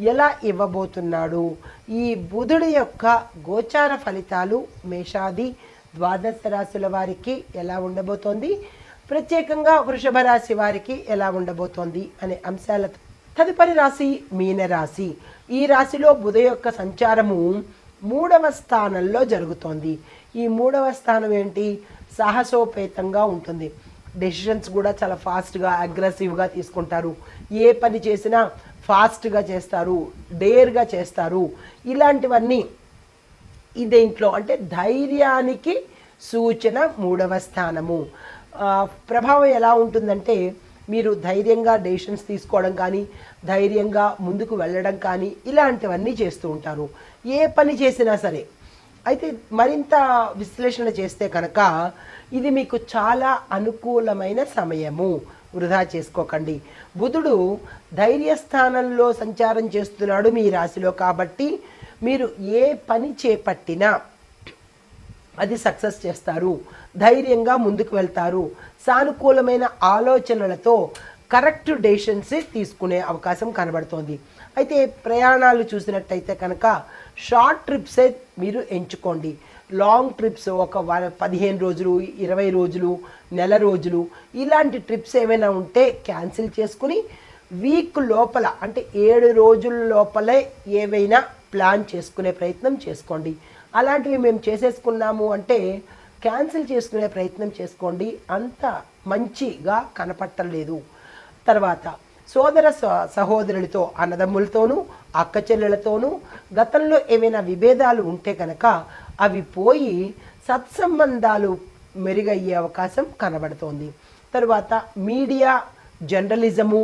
ఎలా ఇవ్వబోతున్నాడు? ఈ బుధుడి యొక్క గోచార ఫలితాలు మేషాది ద్వాదశ రాశుల వారికి ఎలా ఉండబోతోంది? ప్రత్యేకంగా వృషభ రాశి వారికి ఎలా ఉండబోతోంది అనే అంశాలతో తదుపరి రాశి మీన రాశి. ఈ రాశిలో బుధ యొక్క సంచారము మూడవ స్థానంలో జరుగుతోంది. ఈ మూడవ స్థానం ఏంటి? సాహసోపేతంగా ఉంటుంది. డెసిషన్స్ కూడా చాలా ఫాస్ట్గా అగ్రెసివ్గా తీసుకుంటారు. ఏ పని చేసినా ఫాస్ట్గా చేస్తారు డేర్గా చేస్తారు. ఇలాంటివన్నీ ఈ దేంట్లో అంటే ధైర్యానికి సూచన మూడవ స్థానము. ప్రభావం ఎలా ఉంటుందంటే మీరు ధైర్యంగా డెసిషన్స్ తీసుకోవడం కానీ ధైర్యంగా ముందుకు వెళ్ళడం కానీ ఇలాంటివన్నీ చేస్తూ ఉంటారు. ఏ పని చేసినా సరే. అయితే మరింత విశ్లేషణ చేస్తే కనుక ఇది మీకు చాలా అనుకూలమైన సమయము. వృధా చేసుకోకండి. బుధుడు ధైర్యస్థానంలో సంచారం చేస్తున్నాడు మీ రాశిలో కాబట్టి మీరు ఏ పని చేపట్టినా అది సక్సెస్ చేస్తారు. ధైర్యంగా ముందుకు వెళ్తారు. సానుకూలమైన ఆలోచనలతో కరెక్ట్ డెసిషన్స్ తీసుకునే అవకాశం కనబడుతోంది. అయితే ప్రయాణాలు చూసినట్టయితే కనుక షార్ట్ ట్రిప్సే మీరు ఎంచుకోండి. లాంగ్ ట్రిప్స్ ఒక వ- పదిహేను రోజులు ఇరవై రోజులు నెల రోజులు ఇలాంటి ట్రిప్స్ ఏమైనా ఉంటే క్యాన్సిల్ చేసుకుని వీక్ లోపల అంటే ఏడు రోజుల లోపలే ఏవైనా ప్లాన్ చేసుకునే ప్రయత్నం చేసుకోండి. అలాంటివి మేము చేసేసుకున్నాము అంటే క్యాన్సిల్ చేసుకునే ప్రయత్నం చేసుకోండి. అంత మంచిగా కనపట్టలేదు. తర్వాత సోదర స- సహోదరులతో అన్నదమ్ములతోనూ అక్క చెల్లెలతోనూ గతంలో ఏవైనా విభేదాలు ఉంటే కనుక అవి పోయి సత్సంబంధాలు మెరుగయ్యే అవకాశం కనబడుతోంది. తర్వాత మీడియా జర్నలిజము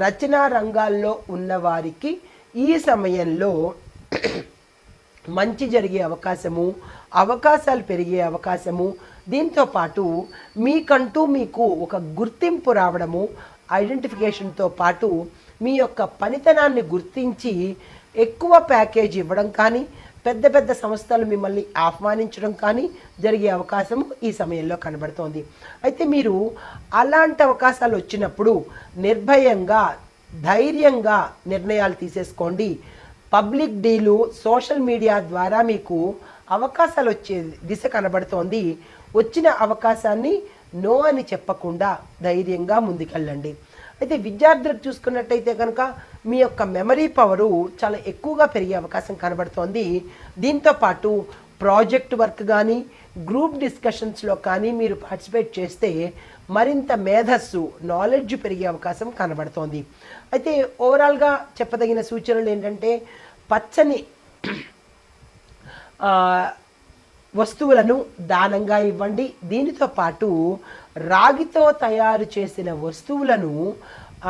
రచనా రంగాల్లో ఉన్నవారికి ఈ సమయంలో మంచి జరిగే అవకాశము అవకాశాలు పెరిగే అవకాశము దీంతో పాటు మీకంటూ మీకు ఒక గుర్తింపు రావడము ఐడెంటిఫికేషన్తో పాటు మీ యొక్క పనితనాన్ని గుర్తించి ఎక్కువ ప్యాకేజ్ ఇవ్వడం కానీ పెద్ద పెద్ద సంస్థలు మిమ్మల్ని ఆహ్వానించడం కానీ జరిగే అవకాశం ఈ సమయంలో కనబడుతోంది. అయితే మీరు అలాంటి అవకాశాలు వచ్చినప్పుడు నిర్భయంగా ధైర్యంగా నిర్ణయాలు తీసేసుకోండి. పబ్లిక్ డీలు సోషల్ మీడియా ద్వారా మీకు అవకాశాలు వచ్చే దిశ కనబడుతోంది. వచ్చిన అవకాశాన్ని నో అని చెప్పకుండా ధైర్యంగా ముందుకెళ్ళండి. అయితే విద్యార్థులకు చూసుకున్నట్టయితే కనుక మీ యొక్క మెమరీ పవరు చాలా ఎక్కువగా పెరిగే అవకాశం కనబడుతోంది. దీంతో పాటు ప్రాజెక్ట్ వర్క్ కానీ గ్రూప్ డిస్కషన్స్లో కానీ మీరు పార్టిసిపేట్ చేస్తే మరింత మేధస్సు నాలెడ్జ్ పెరిగే అవకాశం కనబడుతోంది. అయితే ఓవరాల్గా చెప్పదగిన సూచనలు ఏంటంటే పచ్చని వస్తువులను దానంగా ఇవ్వండి. దీనితో పాటు రాగితో తయారు చేసిన వస్తువులను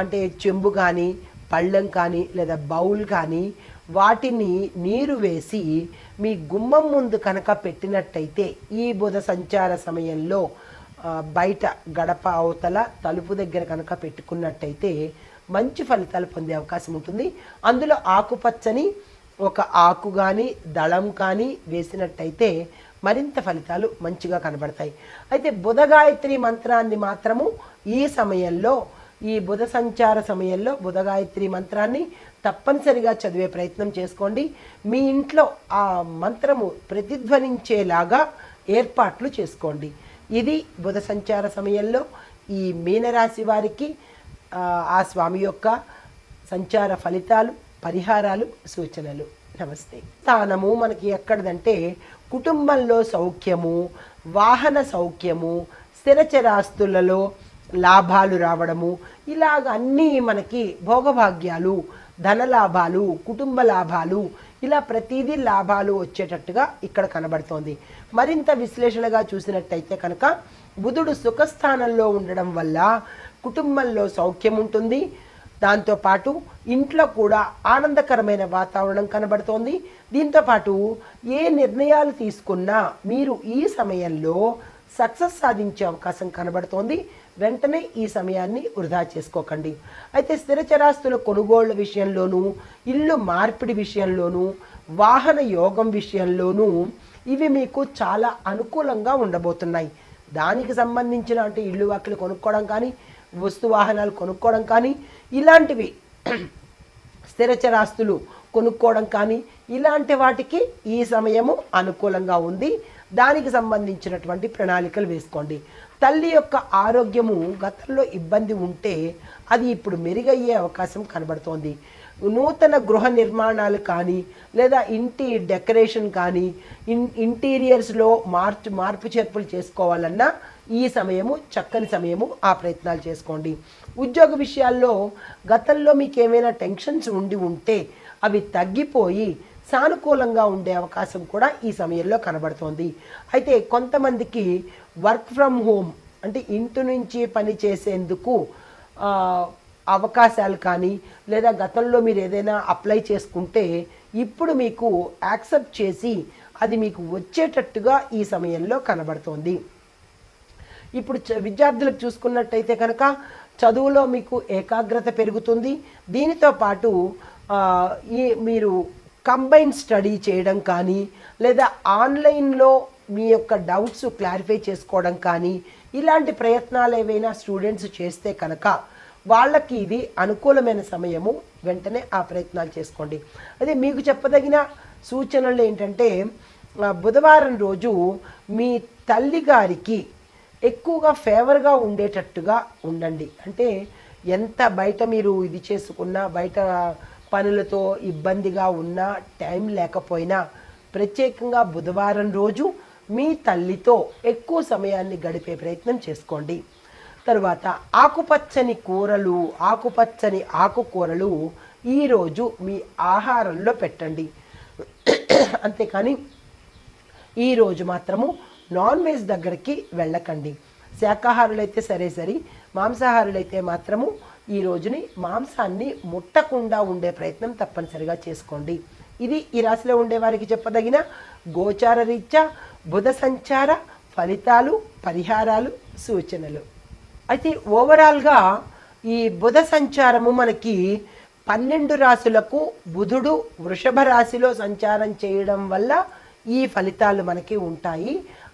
అంటే చెంబు కానీ పళ్ళెం కానీ లేదా బౌల్ కానీ వాటిని నీరు వేసి మీ గుమ్మం ముందు కనుక పెట్టినట్టయితే ఈ బుధ సంచార సమయంలో బయట గడప అవతల తలుపు దగ్గర కనుక పెట్టుకున్నట్టయితే మంచి ఫలితాలు పొందే అవకాశం ఉంటుంది. అందులో ఆకుపచ్చని ఒక ఆకు కానీ దళం కానీ వేసినట్టయితే మరింత ఫలితాలు మంచిగా కనబడతాయి. అయితే బుధ గాయత్రి మంత్రాన్ని మాత్రము ఈ సమయంలో ఈ బుధ సంచార సమయంలో బుధ గాయత్రి మంత్రాన్ని తప్పనిసరిగా చదివే ప్రయత్నం చేసుకోండి. మీ ఇంట్లో ఆ మంత్రము ప్రతిధ్వనించేలాగా ఏర్పాట్లు చేసుకోండి. ఇది బుధ సంచార సమయంలో ఈ మీనరాశి వారికి ఆ, ఆ స్వామి యొక్క సంచార ఫలితాలు పరిహారాలు సూచనలు. నమస్తే. స్థానము మనకి ఎక్కడదంటే కుటుంబంలో సౌఖ్యము వాహన సౌఖ్యము స్థిరచరాస్తులలో లాభాలు రావడము ఇలాగ అన్నీ మనకి భోగభాగ్యాలు ధన లాభాలు కుటుంబ లాభాలు ఇలా ప్రతిదీ లాభాలు వచ్చేటట్టుగా ఇక్కడ కనబడుతోంది. మరింత విశ్లేషణగా చూసినట్టయితే కనుక బుధుడు సుఖస్థానంలో ఉండడం వల్ల కుటుంబంలో సౌఖ్యం ఉంటుంది. దాంతోపాటు ఇంట్లో కూడా ఆనందకరమైన వాతావరణం కనబడుతోంది. దీంతోపాటు ఏ నిర్ణయాలు తీసుకున్నా మీరు ఈ సమయంలో సక్సెస్ సాధించే అవకాశం కనబడుతోంది. వెంటనే ఈ సమయాన్ని వృధా చేసుకోకండి. అయితే స్థిరచరాస్తుల కొనుగోళ్ళ విషయంలోనూ ఇల్లు మార్పిడి విషయంలోనూ వాహన యోగం విషయంలోనూ ఇవి మీకు చాలా అనుకూలంగా ఉండబోతున్నాయి. దానికి సంబంధించిన అంటే ఇల్లు వాకిలు కొనుక్కోవడం కానీ వస్తు వాహనాలు కొనుక్కోవడం కానీ ఇలాంటివి స్థిరచరాస్తులు కొనుక్కోవడం కానీ ఇలాంటి వాటికి ఈ సమయము అనుకూలంగా ఉంది. దానికి సంబంధించినటువంటి ప్రణాళికలు వేసుకోండి. తల్లి యొక్క ఆరోగ్యము గతంలో ఇబ్బంది ఉంటే అది ఇప్పుడు మెరుగయ్యే అవకాశం కనబడుతోంది. నూతన గృహ నిర్మాణాలు కానీ లేదా ఇంటి డెకరేషన్ కానీ ఇన్ ఇంటీరియర్స్లో మార్చు మార్పు చేర్పులు చేసుకోవాలన్నా ఈ సమయము చక్కని సమయము ఆ ప్రయత్నాలు చేసుకోండి. ఉద్యోగ విషయాల్లో గతంలో మీకు ఏమైనా టెన్షన్స్ ఉండి ఉంటే అవి తగ్గిపోయి సానుకూలంగా ఉండే అవకాశం కూడా ఈ సమయంలో కనబడుతోంది. అయితే కొంతమందికి వర్క్ ఫ్రమ్ హోమ్ అంటే ఇంటి నుంచి పని చేసేందుకు అవకాశాలు కానీ లేదా గతంలో మీరు ఏదైనా అప్లై చేసుకుంటే ఇప్పుడు మీకు యాక్సెప్ట్ చేసి అది మీకు వచ్చేటట్టుగా ఈ సమయంలో కనబడుతోంది. ఇప్పుడు చ- విద్యార్థులకు చూసుకున్నట్టయితే కనుక చదువులో మీకు ఏకాగ్రత పెరుగుతుంది. దీనితో పాటు ఈ మీరు కంబైన్ స్టడీ చేయడం కానీ లేదా ఆన్లైన్లో మీ యొక్క డౌట్స్ క్లారిఫై చేసుకోవడం కానీ ఇలాంటి ప్రయత్నాలు ఏవైనా స్టూడెంట్స్ చేస్తే కనుక వాళ్ళకి ఇది అనుకూలమైన సమయము వెంటనే ఆ ప్రయత్నాలు చేసుకోండి. అదే మీకు చెప్పదగిన సూచనలు ఏంటంటే బుధవారం రోజు మీ తల్లి గారికి ఎక్కువగా ఫేవర్గా ఉండేటట్టుగా ఉండండి. అంటే ఎంత బయట మీరు ఇది చేసుకున్నా బయట పనులతో ఇబ్బందిగా ఉన్నా టైం లేకపోయినా ప్రత్యేకంగా బుధవారం రోజు మీ తల్లితో ఎక్కువ సమయాన్ని గడిపే ప్రయత్నం చేసుకోండి. తరువాత ఆకుపచ్చని కూరలు ఆకుపచ్చని ఆకుకూరలు ఈరోజు మీ ఆహారంలో పెట్టండి. అంతేకాని ఈరోజు మాత్రము నాన్ వెజ్ దగ్గరికి వెళ్ళకండి. శాకాహారులైతే సరే సరి మాంసాహారులైతే మాత్రము ఈ రోజుని మాంసాన్ని ముట్టకుండా ఉండే ప్రయత్నం తప్పనిసరిగా చేసుకోండి. ఇది ఈ రాశిలో ఉండే వారికి చెప్పదగిన గోచార రీత్యా బుధ సంచార ఫలితాలు పరిహారాలు సూచనలు. అయితే ఓవరాల్గా ఈ బుధ సంచారము మనకి పన్నెండు రాశులకు బుధుడు వృషభ రాశిలో సంచారం చేయడం వల్ల ఈ ఫలితాలు మనకి ఉంటాయి.